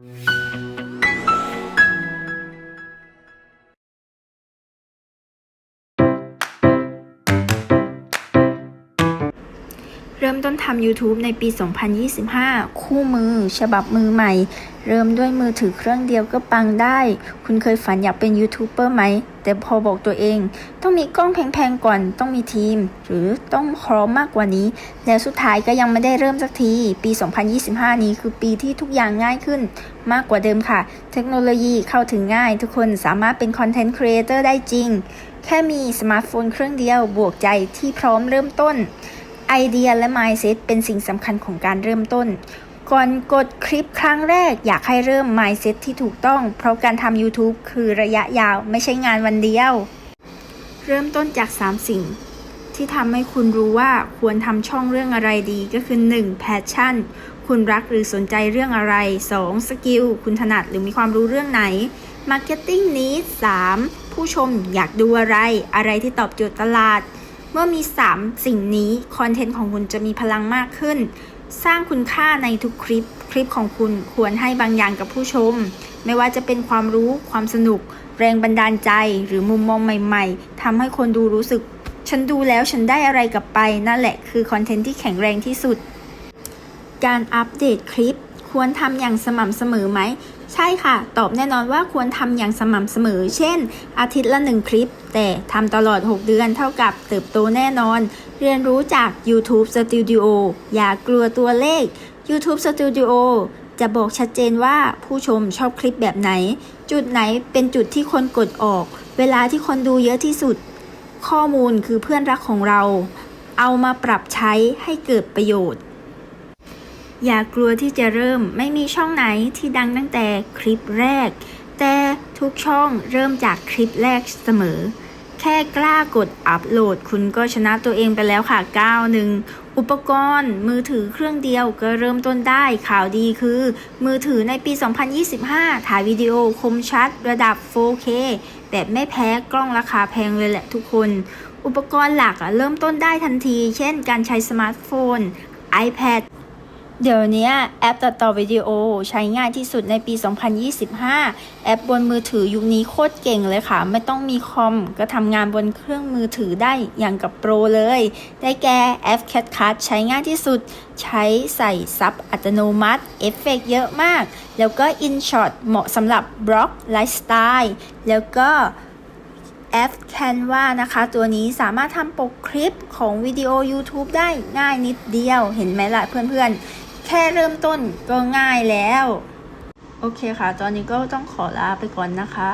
เริ่มต้นทำ YouTube ในปี 2025 คู่มือ ฉบับมือใหม่ เริ่มด้วยมือถือเครื่องเดียวก็ปังได้ คุณเคยฝันอยากเป็นยูทูบเบอร์ไหม แต่พอบอกตัวเอง ต้องมีกล้องแพงๆก่อน ต้องมีทีม หรือต้องพร้อมมากกว่านี้ แล้วสุดท้ายก็ยังไม่ได้เริ่มสักที ปี 2025 นี้คือปีที่ทุกอย่างง่ายขึ้น มากกว่าเดิมค่ะ เทคโนโลยีเข้าถึงง่าย ทุกคนสามารถเป็นคอนเทนต์ครีเอเตอร์ได้จริง แค่มีสมาร์ทโฟนเครื่องเดียวบวกใจที่พร้อมเริ่มต้น ไอเดียและ mindset เป็นสิ่งสำคัญของการเริ่มต้น ก่อนกดคลิปครั้งแรกอยากให้เริ่ม mindset ที่ถูกต้อง เพราะการทำ YouTube คือระยะยาวไม่ใช่งานวันเดียว เริ่มต้นจาก 3 สิ่ง ที่ทำให้คุณรู้ว่าควรทำช่องเรื่องอะไรดีก็คือ 1. passion คุณรักหรือสนใจเรื่องอะไร 2. skill คุณถนัดหรือมีความรู้เรื่องไหน marketing need 3. ผู้ชมอยากดูอะไร อะไรที่ตอบโจทย์ตลาด เมื่อมี 3 สิ่งนี้คอนเทนต์ของคุณจะมีพลังมากขึ้น สร้างคุณค่าในทุกคลิป คลิปของคุณควรให้บางอย่างกับผู้ชม ไม่ว่าจะเป็นความรู้ ความสนุก แรงบันดาลใจหรือมุมมองใหม่ๆทำให้คนดูรู้สึก ฉันดูแล้วฉันได้อะไรกลับไป นั่นแหละคือคอนเทนต์ที่แข็งแรงที่สุด การอัปเดตคลิป ควรทำอย่างสม่ำเสมอไหม ใช่ค่ะ ตอบแน่นอนว่าควรทำอย่างสม่ำเสมอ เช่น อาทิตย์ละหนึ่งคลิป แต่ทำตลอด 6 เดือนเท่ากับเติบโตแน่นอน เรียนรู้จาก YouTube Studio อย่ากลัวตัวเลข YouTube Studio จะบอกชัดเจนว่าผู้ชมชอบคลิปแบบไหน จุดไหนเป็นจุดที่คนกดออก เวลาที่คนดูเยอะที่สุด ข้อมูลคือเพื่อนรักของเรา เอามาปรับใช้ให้เกิดประโยชน์ อย่ากลัวที่จะเริ่มไม่มีช่องไหนที่ดังตั้งแต่คลิปแรก แต่ทุกช่องเริ่มจากคลิปแรกเสมอ แค่กล้ากดอัปโหลด คุณก็ชนะตัวเองไปแล้วค่ะก้าวหนึ่งอุปกรณ์มือถือเครื่องเดียวก็เริ่มต้นได้ข่าวดีคือ มือถือในปี 2025 ถ่ายวิดีโอคมชัดระดับ 4K แบบไม่แพ้กล้องราคาแพงเลยแหละทุกคน อุปกรณ์หลักอะเริ่มต้นได้ทันที เช่นการใช้สมาร์ทโฟน iPad เดี๋ยวนี้แอปตัดต่อวิดีโอใช้ง่ายที่สุดในปี 2025 แอปบนมือถือยุคนี้โคตรเก่งเลยค่ะ ไม่ต้องมีคอม ก็ทำงานบนเครื่องมือถือได้อย่างกับโปรเลย ได้แก่แอป CapCut ใช้ง่ายที่สุด ใช้ใส่ซับอัตโนมัติ เอฟเฟกต์เยอะมาก แล้วก็ InShot เหมาะสำหรับบล็อกไลฟ์สไตล์แล้วก็แอป Canva นะคะ ตัวนี้สามารถทำปกคลิปของวิดีโอ YouTube ได้ง่ายนิดเดียว เห็นไหมล่ะเพื่อนๆ แค่เริ่มต้นก็ง่ายแล้ว โอเคค่ะ ตอนนี้ก็ต้องขอลาไปก่อนนะคะ